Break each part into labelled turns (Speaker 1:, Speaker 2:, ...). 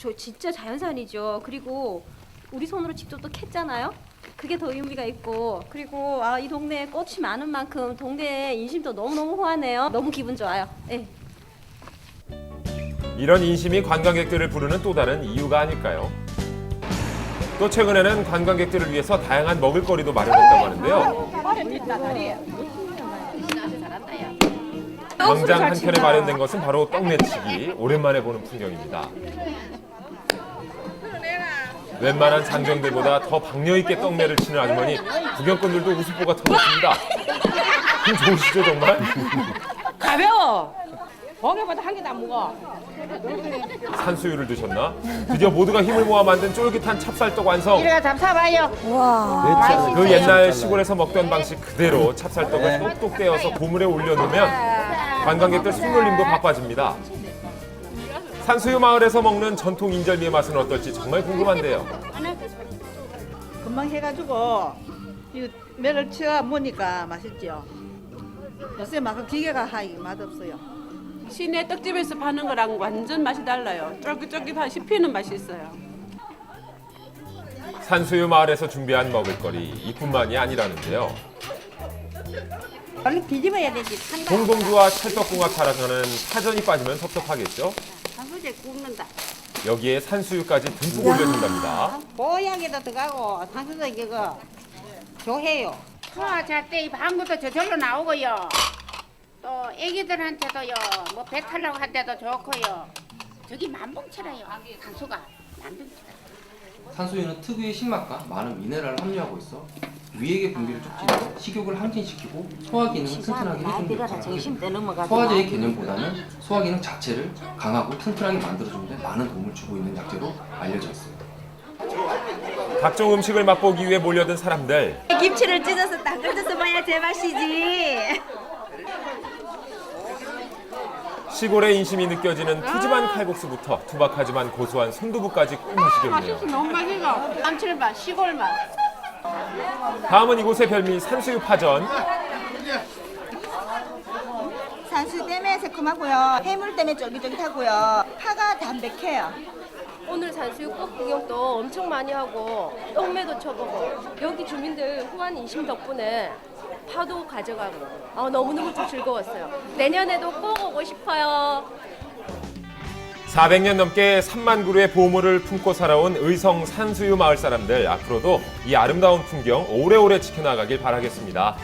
Speaker 1: 저 진짜 자연산이죠. 그리고 우리 손으로 직접 또 캤잖아요. 그게 더 의미가 있고 그리고 아, 이 동네에 꽃이 많은 만큼 동네에 인심도 너무너무 호하네요. 너무 기분 좋아요. 예.
Speaker 2: 이런 인심이 관광객들을 부르는 또 다른 이유가 아닐까요? 또 최근에는 관광객들을 위해서 다양한 먹을거리도 마련했다고 하는데요. 광장 한켠에 마련된 것은 바로 떡매치기. 오랜만에 보는 풍경입니다. 웬만한 장정들보다 더 박력 있게 떡매를 치는 아주머니 구경꾼들도 웃음보가 터졌습니다. 힘 좋으시죠 정말?
Speaker 3: 가벼워. 고개보다 한 개도 안 무거.
Speaker 2: 산수유를 드셨나? 드디어 모두가 힘을 모아 만든 쫄깃한 찹쌀떡 완성.
Speaker 3: 이래가 잡숴봐요.
Speaker 2: 그 옛날 시골에서 먹던 방식 그대로 찹쌀떡을 똑똑 떼어서 고물에 올려놓으면 관광객들 손놀림도 바빠집니다. 산수유 마을에서 먹는 전통 인절미의 맛은 어떨지 정말 궁금한데요.
Speaker 4: 금방 해가지고 이 매를 치워 먹으니까 맛있죠. 요새 막 기계가 하기 맛없어요.
Speaker 5: 시내 떡집에서 파는 거랑 완전 맛이 달라요. 쫄깃쫄깃한 씹히는 맛이 있어요.
Speaker 2: 산수유 마을에서 준비한 먹을거리 이뿐만이 아니라는데요.
Speaker 4: 빨리 뒤집어야 되지.
Speaker 2: 동동주와 찰떡궁합 타락하는 파전이 빠지면 섭섭하겠죠?
Speaker 3: 한수제 굽는다.
Speaker 2: 여기에 산수유까지 듬뿍 올려준답니다.
Speaker 3: 보양에도 들어가고 상수제 이거 좋해요.
Speaker 6: 소화 잘때 방구도 저절로 나오고요. 또 애기들한테도요. 뭐 배탈 나고 할 때도 좋고요. 저기 만봉치라요. 강수가 만봉치라.
Speaker 7: 산수유는 특유의 신맛과 많은 미네랄을 함유하고 있어 위액의 분비를 촉진해 식욕을 항진시키고 소화 기능을 튼튼하게 해주는 돼. 소화제의 개념보다는 소화 기능 자체를 강하고 튼튼하게 만들어주는 데 많은 도움을 주고 있는 약재로 알려져 있어요.
Speaker 2: 각종 음식을 맛보기 위해 몰려든 사람들.
Speaker 1: 김치를 찢어서 딱 끓여서 먹어야 제맛이지.
Speaker 2: 시골의 인심이 느껴지는 푸짐한 칼국수부터 투박하지만 고소한 손두부까지 꿀맛이겠네요.
Speaker 5: 너무 맛있어. 감칠맛, 시골맛.
Speaker 2: 다음은 이곳의 별미 산수유 파전.
Speaker 4: 산수 때문에 새콤하고요. 해물 때문에 쫄깃쫄깃하고요. 파가 담백해요.
Speaker 1: 오늘 산수유 꽃 구경도 엄청 많이 하고 떡매도 쳐보고 여기 주민들 후한 인심 덕분에 파도 가져가고 아, 너무너무 좀 즐거웠어요. 내년에도 꼭 오고 싶어요.
Speaker 2: 400년 넘게 3만 그루의 보물을 품고 살아온 의성 산수유 마을 사람들 앞으로도 이 아름다운 풍경 오래오래 지켜나가길 바라겠습니다.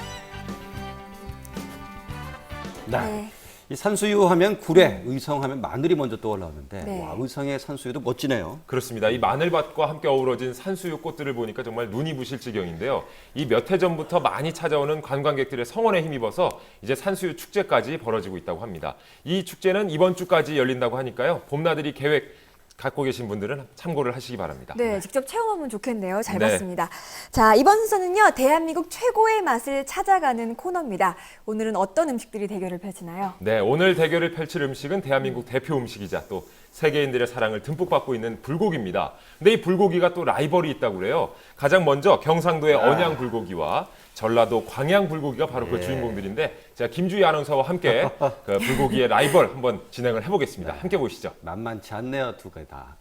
Speaker 8: 네. 이 산수유 하면 구례, 의성 하면 마늘이 먼저 떠올라오는데
Speaker 9: 네.
Speaker 8: 와, 의성의 산수유도 멋지네요.
Speaker 2: 그렇습니다. 이 마늘밭과 함께 어우러진 산수유 꽃들을 보니까 정말 눈이 부실 지경인데요. 이 몇 해 전부터 많이 찾아오는 관광객들의 성원에 힘입어서 이제 산수유 축제까지 벌어지고 있다고 합니다. 이 축제는 이번 주까지 열린다고 하니까요. 봄나들이 계획 갖고 계신 분들은 참고를 하시기 바랍니다.
Speaker 9: 네, 직접 체험하면 좋겠네요. 잘
Speaker 2: 네.
Speaker 9: 봤습니다. 자, 이번 순서는요, 대한민국 최고의 맛을 찾아가는 코너입니다. 오늘은 어떤 음식들이 대결을 펼치나요?
Speaker 2: 네, 오늘 대결을 펼칠 음식은 대한민국 대표 음식이자 또 세계인들의 사랑을 듬뿍 받고 있는 불고기입니다. 근데 이 불고기가 또 라이벌이 있다고 그래요. 가장 먼저 경상도의 언양 불고기와 전라도 광양 불고기가 바로 그 주인공들인데 제가 김주희 아나운서와 함께 그 불고기의 라이벌 한번 진행을 해보겠습니다. 함께 보시죠.
Speaker 8: 만만치 않네요, 두 개 다.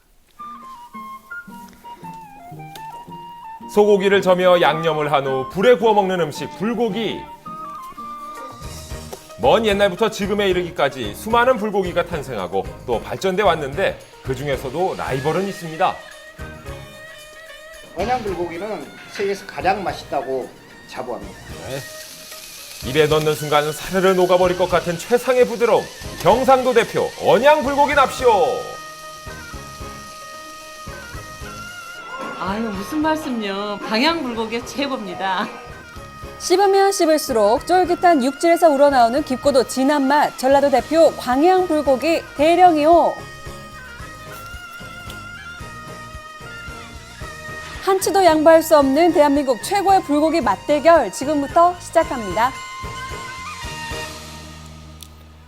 Speaker 2: 소고기를 저며 양념을 한 후 불에 구워 먹는 음식 불고기. 먼 옛날부터 지금에 이르기까지 수많은 불고기가 탄생하고 또 발전돼 왔는데 그 중에서도 라이벌은 있습니다.
Speaker 10: 언양 불고기는 세계에서 가장 맛있다고 자부합니다.
Speaker 2: 입에 넣는 순간 사르르 녹아버릴 것 같은 최상의 부드러움. 경상도 대표 언양 불고기 납시오.
Speaker 5: 아유, 무슨 말씀요. 방향 불고기 최고입니다.
Speaker 11: 씹으면 씹을수록 쫄깃한 육질에서 우러나오는 깊고도 진한 맛 전라도 대표 광양 불고기 대령이요. 한치도 양보할 수 없는 대한민국 최고의 불고기 맛대결 지금부터 시작합니다.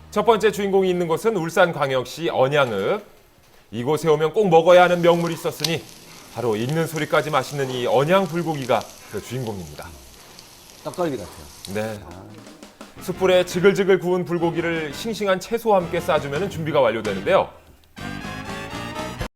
Speaker 2: 첫 번째 주인공이 있는 곳은 울산 광역시 언양읍. 이곳에 오면 꼭 먹어야 하는 명물이 있었으니 바로 읽는 소리까지 맛있는 이 언양 불고기가 그 주인공입니다.
Speaker 8: 떡갈비 같아요.
Speaker 2: 네. 숯불에 지글지글 구운 불고기를 싱싱한 채소와 함께 싸주면 준비가 완료되는데요.